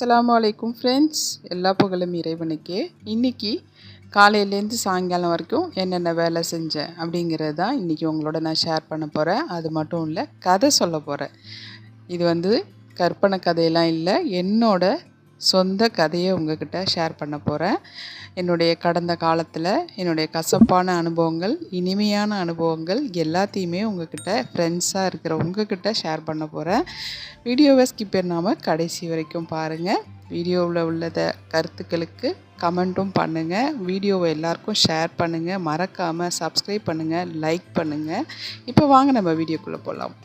அஸ்லாம் வலைக்கும் ஃப்ரெண்ட்ஸ் எல்லா புகழும் இறைவனுக்கே. இன்றைக்கி காலையிலேருந்து சாயங்காலம் வரைக்கும் என்னென்ன வேலை செஞ்சேன் அப்படிங்கிறது தான் இன்றைக்கி உங்களோட நான் ஷேர் பண்ண போகிறேன் அது மட்டும் இல்லை கதை சொல்ல போகிறேன் இது வந்து கற்பனை கதையெல்லாம் இல்லை என்னோட சொந்த கதையை உங்ககிட்ட ஷேர் பண்ண போகிறேன் என்னுடைய கடந்த காலத்தில் என்னுடைய கசப்பான அனுபவங்கள் இனிமையான அனுபவங்கள் எல்லாத்தையுமே உங்ககிட்ட ஃப்ரெண்ட்ஸாக இருக்கிற உங்ககிட்ட ஷேர் பண்ண போகிறேன் வீடியோவை ஸ்கிப் பண்ணாமல் கடைசி வரைக்கும் பாருங்கள் வீடியோவில் உள்ளத கருத்துக்களுக்கு கமெண்ட்டும் பண்ணுங்கள் வீடியோவை எல்லாருக்கும் ஷேர் பண்ணுங்கள் மறக்காமல் சப்ஸ்கிரைப் பண்ணுங்கள் லைக் பண்ணுங்கள் இப்போ வாங்க நம்ம வீடியோக்குள்ளே போகலாம்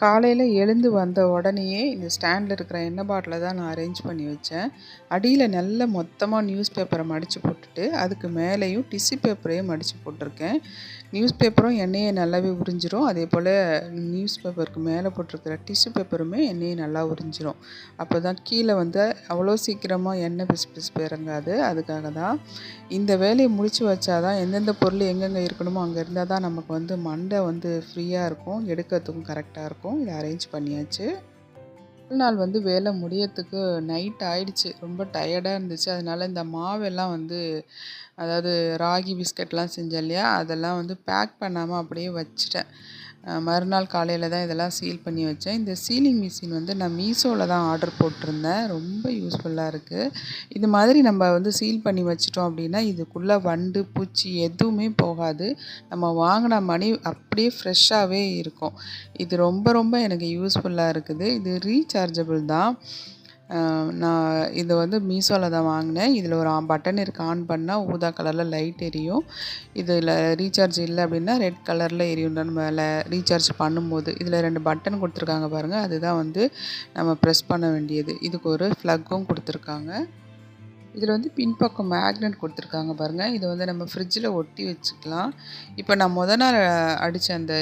காலையில் எழுந்து வந்த உடனேயே இந்த ஸ்டாண்டில் இருக்கிற எண்ணெய் பாட்டிலை தான் நான் அரேஞ்ச் பண்ணி வச்சேன். அடியில் நல்ல மொத்தமாக நியூஸ் பேப்பரை மடித்து போட்டுட்டு அதுக்கு மேலேயும் டிஷ்யூ பேப்பரையும் மடித்து போட்டிருக்கேன். நியூஸ் பேப்பரும் எண்ணெயை நல்லாவே உறிஞ்சிரும். அதே போல் நியூஸ் பேப்பருக்கு மேலே போட்டிருக்கிற டிஷ்யூ பேப்பருமே எண்ணெயை நல்லா உறிஞ்சிரும். அப்போ தான் கீழே வந்து அவ்வளோ சீக்கிரமாக எண்ணெய் பிசு பிசு இறங்காது அதுக்காக தான் இந்த வேலையை முடித்து வச்சா தான் எந்தெந்த பொருள் எங்கெங்கே இருக்கணுமோ அங்கே இருந்தால் தான் நமக்கு வந்து மண்டை வந்து ஃப்ரீயாக இருக்கும். எடுக்கிறதுக்கும் கரெக்டாக இருக்கும். இதை அரேஞ்ச் பண்ணியாச்சு. முதல் நாள் வந்து வேலை முடியறதுக்கு நைட் ஆயிடுச்சு. ரொம்ப டயர்டாக இருந்துச்சு. அதனால இந்த மாவெல்லாம் வந்து அதாவது ராகி பிஸ்கட்லாம் செஞ்சேன் இல்லையா? அதெல்லாம் வந்து பேக் பண்ணாமல் அப்படியே வச்சுட்டேன். மறுநாள் காலையில் தான் இதெல்லாம் சீல் பண்ணி வச்சேன். இந்த சீலிங் மிஷின் வந்து நான் மீஷோவில் தான் ஆர்டர் போட்டிருந்தேன். ரொம்ப யூஸ்ஃபுல்லாக இருக்குது இது மாதிரி நம்ம வந்து சீல் பண்ணி வச்சிட்டோம் அப்படின்னா இதுக்குள்ளே வண்டு பூச்சி எதுவுமே போகாது. நம்ம வாங்கின மணி அப்படியே ஃப்ரெஷ்ஷாகவே இருக்கும். இது ரொம்ப ரொம்ப எனக்கு யூஸ்ஃபுல்லாக இருக்குது. இது ரீசார்ஜபிள் தான். நான் இது வந்து மீஷோவில் தான் வாங்கினேன். இதில் ஒரு பட்டன் இருக்குது ஆன் பண்ணால் ஊதா கலரில் லைட் எரியும். இதில் ரீசார்ஜ் இல்லை அப்படின்னா ரெட் கலரில் எரியும். நம்ம ரீசார்ஜ் பண்ணும்போது. இதில் ரெண்டு பட்டன் கொடுத்துருக்காங்க பாருங்கள் அதுதான் வந்து நம்ம ப்ரெஸ் பண்ண வேண்டியது. இதுக்கு ஒரு ஃப்ளக்கும் கொடுத்துருக்காங்க. இதில் வந்து பின்பக்கம் மேக்னெட் கொடுத்துருக்காங்க பாருங்கள் இதை வந்து நம்ம ஃப்ரிட்ஜில் ஒட்டி வச்சுக்கலாம். இப்போ நான் முத நாள் அடித்த அந்த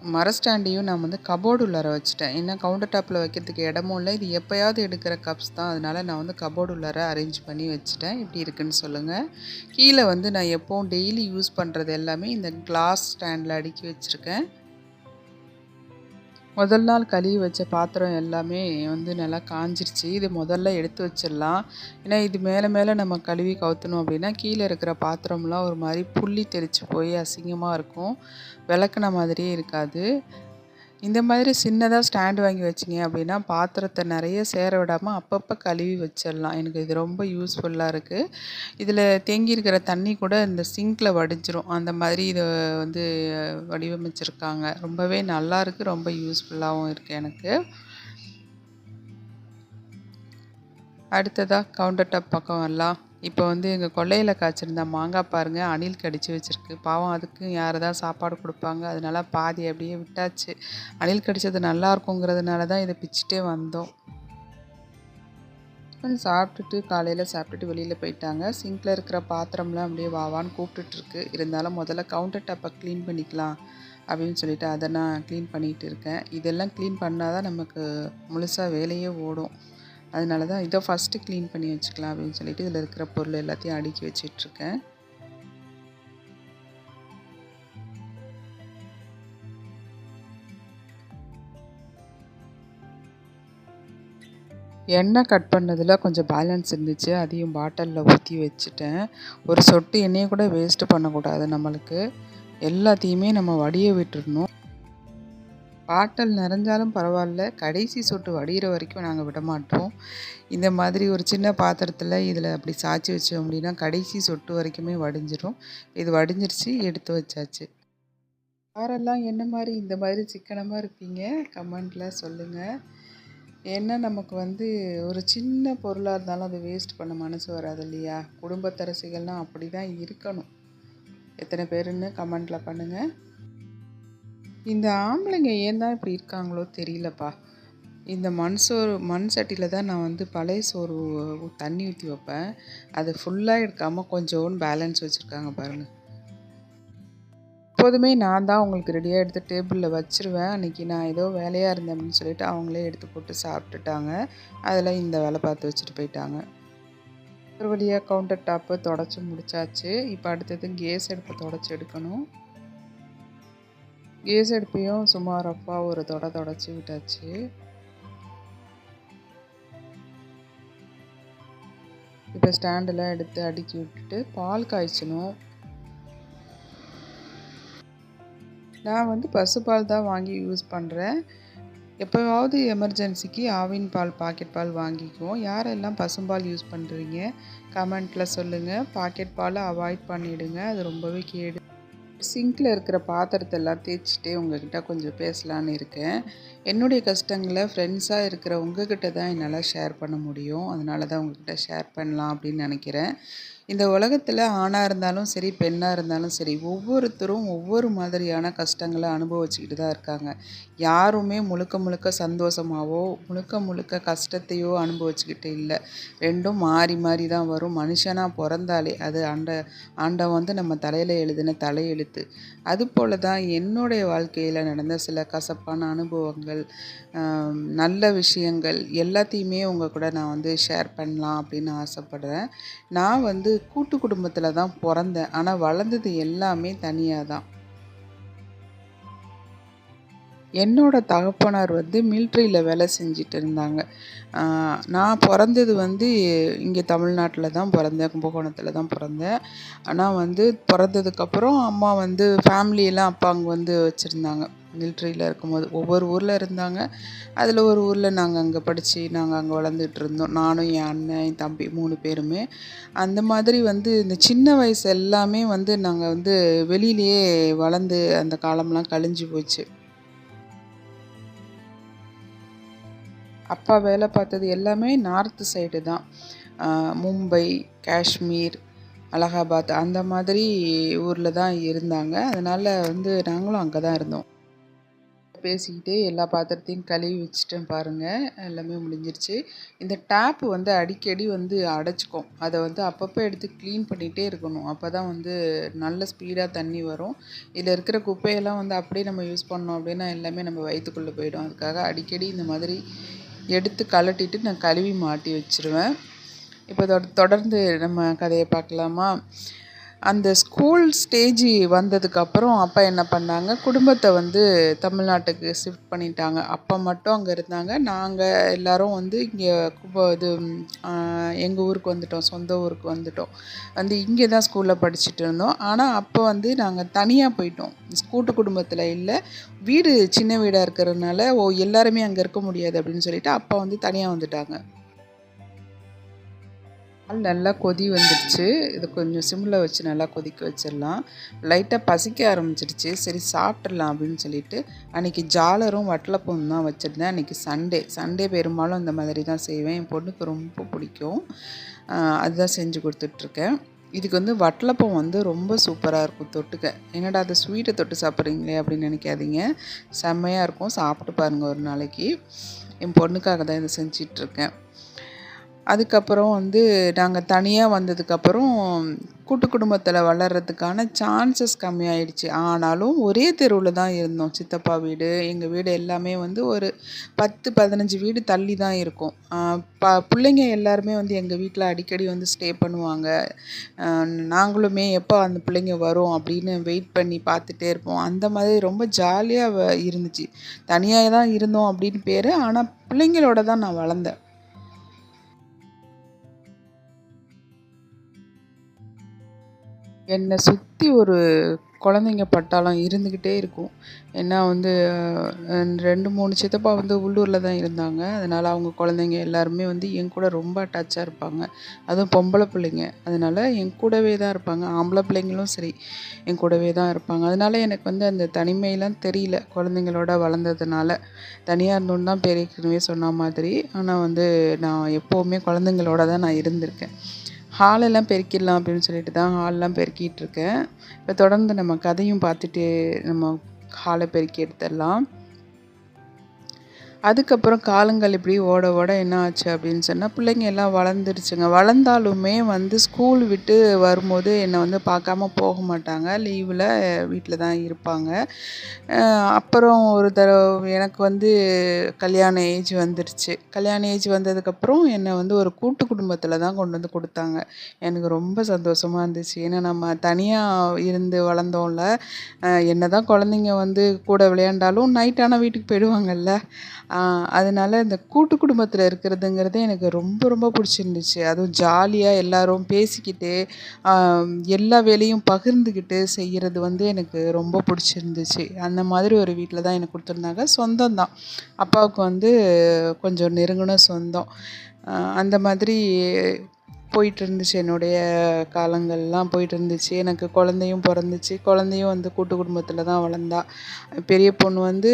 மர ஸ்டாண்டையும் நான் வந்து கபோர்டு உள்ளார வச்சுட்டேன். ஏன்னா கவுண்டர் டாப்பில் வைக்கிறதுக்கு இடமும் இல்லை. இது எப்போயாவது எடுக்கிற கப்ஸ் தான். அதனால் நான் வந்து கபோர்டு உள்ளார அரேஞ்ச் பண்ணி வச்சுட்டேன். இப்படி இருக்குன்னு சொல்லுங்கள் கீழே வந்து நான் எப்போவும் டெய்லி யூஸ் பண்ணுறது எல்லாமே இந்த கிளாஸ் ஸ்டாண்டில் அடுக்கி வச்சுருக்கேன். முதல் நாள் கழுவி வச்ச பாத்திரம் எல்லாமே வந்து நல்லா காஞ்சிருச்சு. இது முதல்ல எடுத்து வச்சிடலாம். ஏன்னா இது மேலே மேலே நம்ம கழுவி கவுத்தணும் அப்படின்னா கீழே இருக்கிற பாத்திரம்லாம் ஒரு மாதிரி புள்ளி தெரித்து போய் அசிங்கமாக இருக்கும். விளக்குன மாதிரியே இருக்காது. இந்த மாதிரி சின்னதாக ஸ்டாண்டு வாங்கி வச்சிங்க அப்படின்னா பாத்திரத்தை நிறைய சேர விடாமல் அப்பப்போ கழுவி வச்சிடலாம். எனக்கு இது ரொம்ப யூஸ்ஃபுல்லாக இருக்குது இதில் தேங்கியிருக்கிற தண்ணி கூட இந்த சிங்கில் வடிஞ்சிரும். அந்த மாதிரி இதை வந்து வடிவமைச்சிருக்காங்க. ரொம்பவே நல்லா இருக்குது ரொம்ப யூஸ்ஃபுல்லாகவும் இருக்குது எனக்கு. அடுத்ததாக கவுண்டர் டாப் பக்கம் வரலாம். இப்போ வந்து எங்கள் கொல்லையில் காய்ச்சிருந்த மாங்காய் பாருங்கள் அணில் கடிச்சு வச்சுருக்கு. பாவம் அதுக்கும் யார் தான் சாப்பாடு கொடுப்பாங்க? அதனால பாதி அப்படியே விட்டாச்சு. அணில் கடிச்சது நல்லா இருக்குங்கிறதுனால தான் இதை பிச்சுட்டே வந்தோம். சாப்பிட்டுட்டு காலையில் சாப்பிட்டுட்டு வெளியில் போயிட்டாங்க. சிங்கில் இருக்கிற பாத்திரம்லாம் அப்படியே வாவான்னு கூப்பிட்டுட்ருக்கு. இருந்தாலும் முதல்ல கவுண்டர் டாப்பை க்ளீன் பண்ணிக்கலாம் அப்படின்னு சொல்லிட்டு அதை நான் க்ளீன் பண்ணிகிட்டு இருக்கேன். இதெல்லாம் க்ளீன் பண்ணால் தான் நமக்கு முழுசாக வேலையே ஓடும். அதனால தான் இதை ஃபஸ்ட்டு க்ளீன் பண்ணி வச்சுக்கலாம் அப்படின்னு சொல்லிட்டு இதில் இருக்கிற பொருள் எல்லாத்தையும் அடுக்கி வச்சிட்ருக்கேன். எண்ணெய் கட் பண்ணதில் கொஞ்சம் பேலன்ஸ் இருந்துச்சு. அதையும் பாட்டிலில் ஊற்றி வச்சுட்டேன். ஒரு சொட்டு எண்ணெயை கூட வேஸ்ட்டு பண்ணக்கூடாது நம்மளுக்கு. எல்லாத்தையுமே நம்ம வடிய விட்டுடணும் பாட்டல் நிறைஞ்சாலும் பரவாயில்ல. கடைசி சொட்டு வடிகிற வரைக்கும் நாங்கள் விட மாட்டோம் இந்த மாதிரி ஒரு சின்ன பாத்திரத்தில் இதில் அப்படி சாய்ச்சி வச்சோம் அப்படின்னா கடைசி சொட்டு வரைக்குமே வடிஞ்சிரும். இது வடிஞ்சிருச்சு எடுத்து வச்சாச்சு. யாரெல்லாம் என்ன மாதிரி இந்த மாதிரி சிக்கனமாக இருப்பீங்க கமெண்டில் சொல்லுங்கள் ஏன்னா நமக்கு வந்து ஒரு சின்ன பொருளாக இருந்தாலும் அதை வேஸ்ட் பண்ண மனசு வராது இல்லையா? குடும்பத்தரசிகள்லாம் அப்படி தான் இருக்கணும். எத்தனை பேருன்னு கமெண்டில் பண்ணுங்கள் இந்த ஆம்பளைங்க ஏன் தான் இப்படி இருக்காங்களோ தெரியலப்பா. இந்த மண் சோறு மண் சட்டியில் தான் நான் வந்து பழைய சோறு தண்ணி ஊற்றி வைப்பேன். அது ஃபுல்லாக எடுக்காமல் கொஞ்சோன்னு பேலன்ஸ் வச்சுருக்காங்க பாருங்கள் எப்போதுமே நான் தான் உங்களுக்கு ரெடியாக எடுத்து டேபிளில் வச்சுருவேன். அன்றைக்கி நான் ஏதோ வேலையாக இருந்தேன் அப்படின்னு சொல்லிட்டு அவங்களே எடுத்து போட்டு சாப்பிட்டுட்டாங்க. அதில் இந்த வேலை பார்த்து வச்சுட்டு போயிட்டாங்க. ஒரு வழியாக கவுண்டர் டாப்பு தொடச்சி முடிச்சாச்சு. இப்போ அடுத்தது கேஸ் எடுப்பு தொடச்சி எடுக்கணும். கேஸ் அடுப்பையும் சுமார் அப்பா ஒரு தொட தொடச்சி விட்டாச்சு. இப்போ ஸ்டாண்டெல்லாம் எடுத்து அடுக்கி விட்டுட்டு பால் காய்ச்சணும். நான் வந்து பசுப்பால் தான் வாங்கி யூஸ் பண்ணுறேன் எப்போவாவது எமர்ஜென்சிக்கு ஆவின் பால் பாக்கெட் பால் வாங்கிக்குவோம். யாரெல்லாம் பசும்பால் யூஸ் பண்ணுறீங்க கமெண்ட்டில் சொல்லுங்கள் பாக்கெட் பாலை அவாய்ட் பண்ணிவிடுங்க அது ரொம்பவே கேடு. சிங்கில் இருக்கிற பாத்திரத்தை எல்லாம் தேய்ச்சிட்டே உங்ககிட்ட கொஞ்சம் பேசலான்னு இருக்கேன். என்னுடைய கஷ்டங்களை ஃப்ரெண்ட்ஸாக இருக்கிற உங்ககிட்ட தான் என்னால் ஷேர் பண்ண முடியும். அதனால தான் உங்ககிட்ட ஷேர் பண்ணலாம் அப்படின்னு நினைக்கிறேன். இந்த உலகத்தில் ஆணாக இருந்தாலும் சரி பெண்ணாக இருந்தாலும் சரி ஒவ்வொருத்தரும் ஒவ்வொரு மாதிரியான கஷ்டங்களை அனுபவிச்சுக்கிட்டு தான் இருக்காங்க. யாருமே முழுக்க முழுக்க சந்தோஷமாவோ முழுக்க முழுக்க கஷ்டத்தையோ அனுபவிச்சுக்கிட்டு இல்லை. ரெண்டும் மாறி மாறி தான் வரும். மனுஷனாக பிறந்தாலே அது ஆண்ட ஆண்டவன் வந்து நம்ம தலையில் எழுதின தலையெழுத்து. அதுபோல தான் என்னுடைய வாழ்க்கையில் நடந்த சில கசப்பான அனுபவங்கள் நல்ல விஷயங்கள் எல்லாத்தையுமே உங்கள் கூட நான் வந்து ஷேர் பண்ணலாம் அப்படின்னு ஆசைப்பட்றேன். நான் வந்து கூட்டு குடும்பத்தில் தான் பிறந்தேன். ஆனால் வளர்ந்தது எல்லாமே தனியாக தான் என்னோட தகப்பனார் வந்து மில்ட்ரியில் வேலை செஞ்சுட்டு இருந்தாங்க. நான் பிறந்தது வந்து இங்கே தமிழ்நாட்டில் தான் பிறந்தேன் கும்பகோணத்தில் தான் பிறந்தேன். ஆனால் வந்து பிறந்ததுக்கப்புறம் அம்மா வந்து ஃபேமிலியெல்லாம் அப்பா அங்கே வந்து வச்சுருந்தாங்க. மில்ட்ரியில் இருக்கும்போது ஒவ்வொரு ஊரில் இருந்தாங்க. அதில் ஒரு ஊரில் நாங்கள் அங்கே படித்து நாங்கள் அங்கே வளர்ந்துட்டு இருந்தோம். நானும் என் அண்ணன் என் தம்பி மூணு பேருமே. அந்த மாதிரி வந்து இந்த சின்ன வயசு எல்லாமே வந்து நாங்கள் வந்து வெளியிலேயே வளர்ந்து அந்த காலம்லாம் கழிஞ்சு போச்சு. அப்பா வேலை பார்த்தது எல்லாமே நார்த்து சைடு தான். மும்பை காஷ்மீர் அலகாபாத் அந்த மாதிரி ஊரில் தான் இருந்தாங்க. அதனால் வந்து நாங்களும் அங்கே தான் இருந்தோம். பேசிக்கிட்டே எல்லா பாத்திரத்தையும் கழுவி வச்சுட்டேன் பாருங்கள் எல்லாமே முடிஞ்சிருச்சு. இந்த டேப்பு வந்து அடிக்கடி வந்து அடைச்சிக்கும். அதை வந்து அப்பப்போ எடுத்து க்ளீன் பண்ணிகிட்டே இருக்கணும். அப்போ தான் வந்து நல்ல ஸ்பீடாக தண்ணி வரும். இதில் இருக்கிற குப்பையெல்லாம் வந்து அப்படியே நம்ம யூஸ் பண்ணோம் அப்படின்னா எல்லாமே நம்ம வயிற்றுக்குள்ளே போயிடும். அதுக்காக அடிக்கடி இந்த மாதிரி எடுத்து கலட்டிட்டு நான் கழுவி மாட்டி வச்சுருவேன். இப்போ தொடர்ந்து நம்ம கதையை பார்க்கலாமா? அந்த ஸ்கூல் ஸ்டேஜ் வந்ததுக்கப்புறம் அப்பா என்ன பண்ணாங்க? குடும்பத்தை வந்து தமிழ்நாட்டுக்கு ஷிஃப்ட் பண்ணிட்டாங்க. அப்பா மட்டும் அங்கே இருந்தாங்க. நாங்கள் எல்லோரும் வந்து இங்கே இது எங்கள் ஊருக்கு வந்துட்டோம். சொந்த ஊருக்கு வந்துட்டோம். வந்து இங்கே தான் ஸ்கூலில் படிச்சுட்டு இருந்தோம். ஆனால் அப்போ வந்து நாங்கள் தனியாக போயிட்டோம். கூட்டு குடும்பத்தில் இல்லை. வீடு சின்ன வீடாக இருக்கிறதுனால ஓ எல்லாருமே அங்கே இருக்க முடியாது அப்படின்னு சொல்லிட்டு அப்பா வந்து தனியாக வந்துட்டாங்க. பால் நல்லா கொதி வந்துடுச்சு. இதை கொஞ்சம் சிம்மில் வச்சு நல்லா கொதிக்க வச்சிடலாம். லைட்டாக பசிக்க ஆரம்பிச்சிடுச்சு. சரி சாப்பிட்றலாம் அப்படின்னு சொல்லிட்டு அன்றைக்கி ஜாலரும் வட்டலப்பம் தான் வச்சுருந்தேன். அன்றைக்கி சண்டே. சண்டே பெரும்பாலும் இந்த மாதிரி தான் செய்வேன். என் பொண்ணுக்கு ரொம்ப பிடிக்கும். அதுதான் செஞ்சு கொடுத்துட்ருக்கேன். இதுக்கு வந்து வட்டலப்பம் வந்து ரொம்ப சூப்பராக இருக்கும் தொட்டுக்க. என்னடா அது ஸ்வீட்டை தொட்டு சாப்பிட்றீங்களே அப்படின்னு நினைக்காதீங்க. செம்மையாக இருக்கும். சாப்பிட்டு பாருங்கள் ஒரு நாளைக்கு. என் பொண்ணுக்காக தான் இதை செஞ்சிட்ருக்கேன். அதுக்கப்புறம் வந்து நாங்கள் தனியாக வந்ததுக்கப்புறம் கூட்டு குடும்பத்தில் வளர்கிறதுக்கான சான்சஸ் கம்மியாயிடுச்சு. ஆனாலும் ஒரே தெருவில் தான் இருந்தோம். சித்தப்பா வீடு எங்கள் வீடு எல்லாமே வந்து ஒரு பத்து பதினஞ்சு வீடு தள்ளி தான் இருக்கும். ப பிள்ளைங்க எல்லாருமே வந்து எங்கள் வீட்டில் அடிக்கடி வந்து ஸ்டே பண்ணுவாங்க. நாங்களுமே எப்போ அந்த பிள்ளைங்க வரும் அப்படின்னு வெயிட் பண்ணி பார்த்துட்டே இருப்போம். அந்த மாதிரி ரொம்ப ஜாலியாக இருந்துச்சு. தனியாக தான் இருந்தோம் அப்படின்னு பேர். ஆனால் பிள்ளைங்களோட தான் நான் வளர்ந்தேன். என்னை சுற்றி ஒரு குழந்தைங்க பட்டாளம் இருந்துக்கிட்டே இருக்கும். ஏன்னா வந்து ரெண்டு மூணு சித்தப்பா வந்து உள்ளூரில் தான் இருந்தாங்க. அதனால் அவங்க குழந்தைங்க எல்லாருமே வந்து என் கூட ரொம்ப அட்டாச்சாக இருப்பாங்க. அதுவும் பொம்பளை பிள்ளைங்க. அதனால் என் கூடவே தான் இருப்பாங்க. ஆம்பளை பிள்ளைங்களும் சரி என் கூடவே தான் இருப்பாங்க. அதனால் எனக்கு வந்து அந்த தனிமையெல்லாம் தெரியல குழந்தைங்களோட வளர்ந்ததுனால. தனியாக இருந்தோன்னு தான் பெரியக்கனவே சொன்ன மாதிரி. ஆனால் வந்து நான் எப்போவுமே குழந்தைங்களோட தான் நான் இருந்திருக்கேன். ஹாலெல்லாம் பெருக்கிடலாம் அப்படின்னு சொல்லிட்டு தான் ஹாலெலாம் பெருக்கிட்டுருக்கேன். இப்போ தொடர்ந்து நம்ம கதையும் பார்த்துட்டு நம்ம ஹாலை பெருக்கி எடுத்துடலாம். அதுக்கப்புறம் காலங்கள் இப்படி ஓட ஓட என்ன ஆச்சு அப்படின்னு சொன்னால் பிள்ளைங்க எல்லாம் வளர்ந்துருச்சுங்க. வளர்ந்தாலுமே வந்து ஸ்கூல் விட்டு வரும்போது என்னை வந்து பார்க்காம போக மாட்டாங்க. லீவில் வீட்டில் தான் இருப்பாங்க. அப்புறம் ஒரு தடவை எனக்கு வந்து கல்யாண ஏஜ் வந்துருச்சு. கல்யாண ஏஜ் வந்ததுக்கப்புறம் என்னை வந்து ஒரு கூட்டு குடும்பத்தில் தான் கொண்டு வந்து கொடுத்தாங்க. எனக்கு ரொம்ப சந்தோஷமாக இருந்துச்சு. ஏன்னா நம்ம தனியாக இருந்து வளர்ந்தோம்ல என்ன தான் குழந்தைங்க வந்து கூட விளையாண்டாலும் நைட்டான வீட்டுக்கு போயிடுவாங்கல்ல. அதனால் இந்த கூட்டு குடும்பத்தில் இருக்கிறதுங்கிறது எனக்கு ரொம்ப ரொம்ப பிடிச்சிருந்துச்சு. அதுவும் ஜாலியாக எல்லோரும் பேசிக்கிட்டு எல்லா வேலையும் பகிர்ந்துக்கிட்டு செய்கிறது வந்து எனக்கு ரொம்ப பிடிச்சிருந்துச்சு. அந்த மாதிரி ஒரு வீட்டில் தான் எனக்கு கொடுத்துருந்தாங்க. சொந்தம் தான் அப்பாவுக்கு வந்து கொஞ்சம் நெருங்கின சொந்தம். அந்த மாதிரி போயிட்டு இருந்துச்சு என்னுடைய காலங்கள்லாம் போயிட்டு இருந்துச்சு எனக்கு குழந்தையும் பிறந்துச்சு. குழந்தையும் வந்து கூட்டு குடும்பத்தில் தான் வளர்ந்தா. பெரிய பொண்ணு வந்து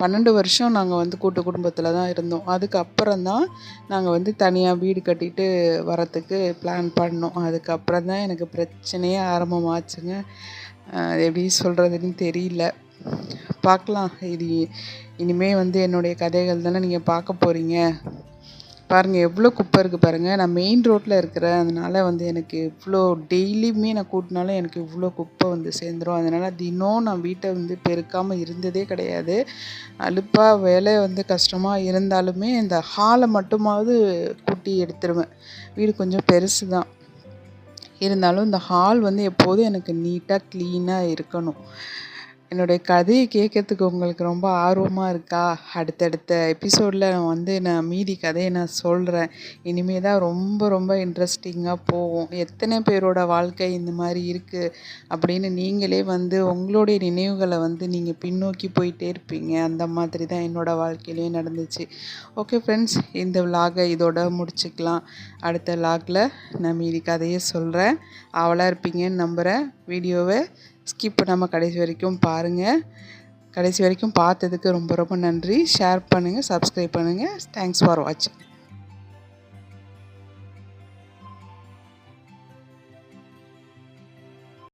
பன்னெண்டு வருஷம் நாங்கள் வந்து கூட்டு குடும்பத்தில் தான் இருந்தோம். அதுக்கப்புறம் தான் நாங்கள் வந்து தனியாக வீடு கட்டிட்டு வரத்துக்கு பிளான் பண்ணோம். அதுக்கப்புறம் தான் எனக்கு பிரச்சனையே ஆரம்பமாச்சுங்க. அது எப்படி சொல்கிறதுன்னு தெரியல. பார்க்கலாம். இது இனிமேல் வந்து என்னுடைய கதைகள் தானே நீங்கள் பார்க்க போகிறீங்க பாருங்கள் எவ்வளோ குப்பை இருக்குது பாருங்கள் நான் மெயின் ரோட்டில் இருக்கிறேன். அதனால் வந்து எனக்கு இவ்வளோ டெய்லியுமே நான் கூட்டினாலும் எனக்கு இவ்வளோ குப்பை வந்து சேர்ந்துரும். அதனால் தினம் நான் வீட்டை வந்து பெருக்காமல் இருந்ததே கிடையாது. அலுப்பாக வேலை வந்து கஷ்டமாக இருந்தாலுமே இந்த ஹாலை மட்டுமாவது கூட்டி எடுத்துருவேன். வீடு கொஞ்சம் பெருசு தான் இருந்தாலும் இந்த ஹால் வந்து எப்போதும் எனக்கு நீட்டாக க்ளீனாக இருக்கணும். என்னுடைய கதையை கேட்கறதுக்கு உங்களுக்கு ரொம்ப ஆர்வமாக இருக்கா? அடுத்தடுத்த எபிசோடில் நான் வந்து நான் மீதி கதையை நான் சொல்கிறேன் இனிமே தான் ரொம்ப ரொம்ப இன்ட்ரெஸ்டிங்காக போகும். எத்தனை பேரோட வாழ்க்கை இந்த மாதிரி இருக்குது அப்படின்னு நீங்களே வந்து உங்களுடைய நினைவுகளை வந்து நீங்கள் பின்னோக்கி போயிட்டே இருப்பீங்க. அந்த மாதிரி தான் என்னோடய வாழ்க்கையிலையும் நடந்துச்சு. ஓகே ஃப்ரெண்ட்ஸ் இந்த விலாகை இதோட முடிச்சுக்கலாம். அடுத்த விலாகில் நான் மீதி கதையை சொல்கிறேன் அவளாக இருப்பீங்கன்னு நம்புகிறேன் வீடியோவை ஸ்கிப் பண்ணாமல் கடைசி வரைக்கும் பாருங்கள் கடைசி வரைக்கும் பார்த்ததுக்கு ரொம்ப ரொம்ப நன்றி. ஷேர் பண்ணுங்கள் சப்ஸ்கிரைப் பண்ணுங்கள் தேங்க்ஸ் ஃபார் வாட்சிங்